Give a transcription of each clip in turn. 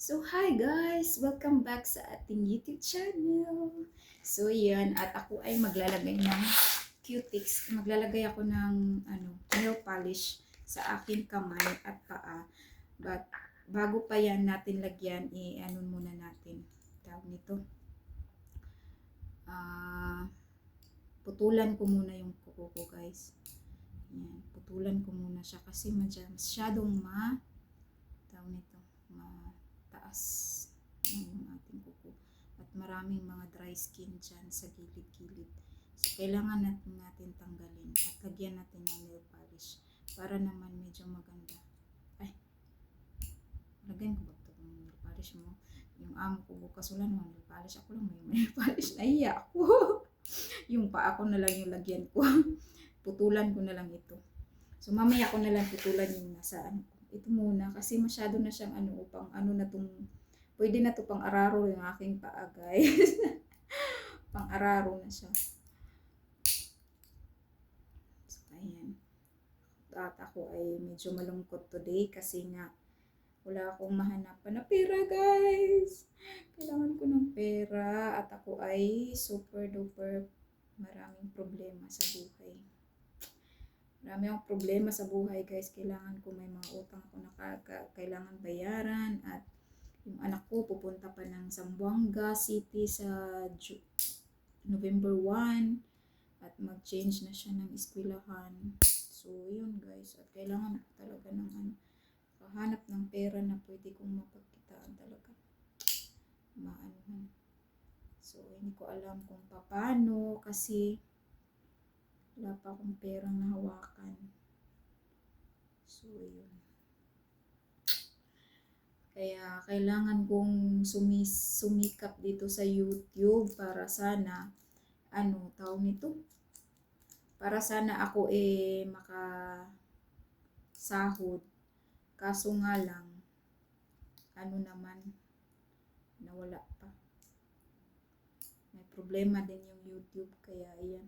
So, hi guys! Welcome back sa ating YouTube channel. So, yan. At ako ay maglalagay ng cutics. Maglalagay ako ng ano, nail polish sa aking kamay at paa. But, bago pa yan natin lagyan, i-ano muna natin. Tawag nito. Ah, putulan ko muna yung kuko ko, guys. Yan. Putulan ko muna siya kasi masyadong ma tawag nito, mataas ng ating kuko. At maraming mga dry skin dyan sa gilid-gilid. So, kailangan natin natin tanggalin at lagyan natin ng nail polish para naman medyo maganda. Ay, lagyan ko ba ito ng nail polish mo? Yung amo ko bukas wala naman nail polish. Ako lang may nail polish. Nahiya ako. yung pa ako na lang yung lagyan ko. Putulan ko na lang ito. So, mamaya ko na lang putulan yung nasa ano ko. Ito muna kasi masyado na siyang ano upang ano na tong pwede na to pang araro yung aking paa guys. pang araro na siya. So, ayan. At ako ay medyo malungkot today kasi nga wala akong mahanapan na pera guys. Kailangan ko ng pera at ako ay super duper maraming problema sa buhay. Marami akong problema sa buhay guys. Kailangan ko may mga utang ako na kailangan bayaran at yung anak ko pupunta pa ng Zamboanga City sa Ju- November 1 at mag-change na siya ng eskwelahan. So, yun guys. At kailangan ko talaga ng ano, kahanap ng pera na pwede kong mapagkitaan talaga. Maano. So, hindi ko alam kung paano kasi wala pa akong perang nahawakan. So, yun. Kaya, kailangan kong sumis, sumikap dito sa YouTube para sana, ano, tawag nito? Para sana ako eh, maka sahod. Kaso nga lang, ano naman, nawala pa. May problema din yung YouTube, kaya ayan.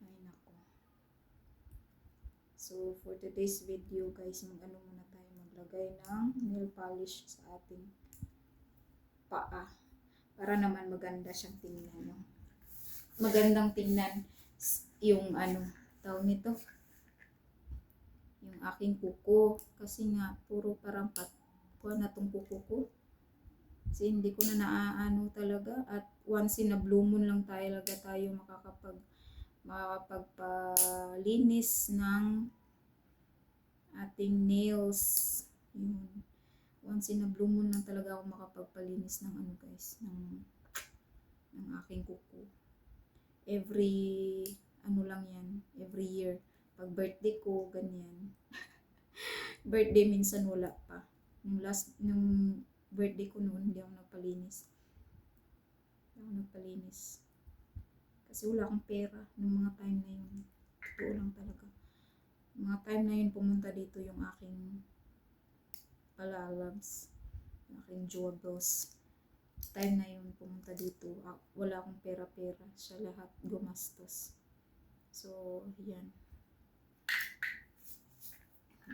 Ay, nako. So, for today's video, guys, mag-ano muna tayo, maglagay ng nail polish sa ating paa. Para naman maganda siyang tingnan, no? Magandang tingnan yung ano, tawag nito, yung aking kuko. Kasi nga, puro parang pat, kuha na tong kuko ko. Kasi hindi ko na naaano talaga. At once in a blue moon lang talaga tayo makakapag makapagpalinis ng ating nails. Yun. Once in a blue moon lang talaga ako makapagpalinis ng ano guys, ng ng aking kuko. Every ano lang yan, every year. Pag birthday ko, ganyan. birthday minsan wala pa. Nung last, nung birthday ko noon, hindi ako nagpalinis. Hindi ako nagpalinis. Kasi wala akong pera nung mga time na yun. Totoo lang talaga. Mga time na yun, pumunta dito yung aking palalabs. Yung aking jewels. Time na yun, pumunta dito. ah, Wala akong pera-pera. Siya lahat gumastos. So, yan.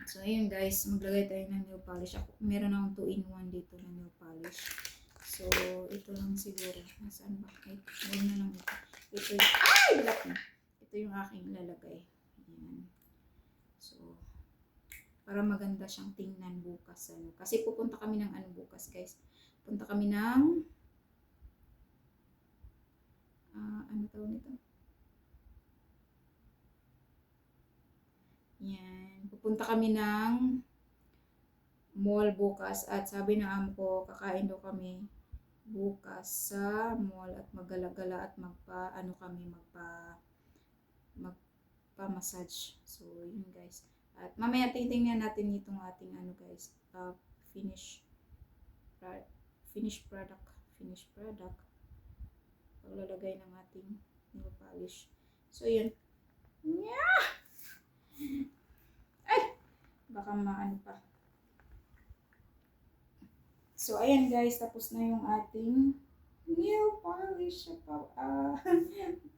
So, ayun guys, maglagay tayo ng nail polish. Ako, meron akong 2-in-1 dito na nail polish. So, ito lang siguro. Nasaan ba? Ay, na lang ito. Ito yung, ay, black na. Ito yung aking lalagay. Ayan. So, para maganda siyang tingnan bukas. Ano. Kasi pupunta kami ng ano bukas, guys. Punta kami ng, ah, ano tawag nito? Yan. Pupunta kami ng mall bukas at sabi ng amo ko, kakain daw kami bukas sa mall at magala-gala at magpa ano kami magpa magpa-massage. So, yun guys. At mamaya titingnan natin itong ating ano guys, uh, finish pro- finished product, finished product. Paglalagay ng ating nail polish. So, yun. Yeah! Ay! Baka maano pa. So, ayan guys, tapos na yung ating nail polish. Ah,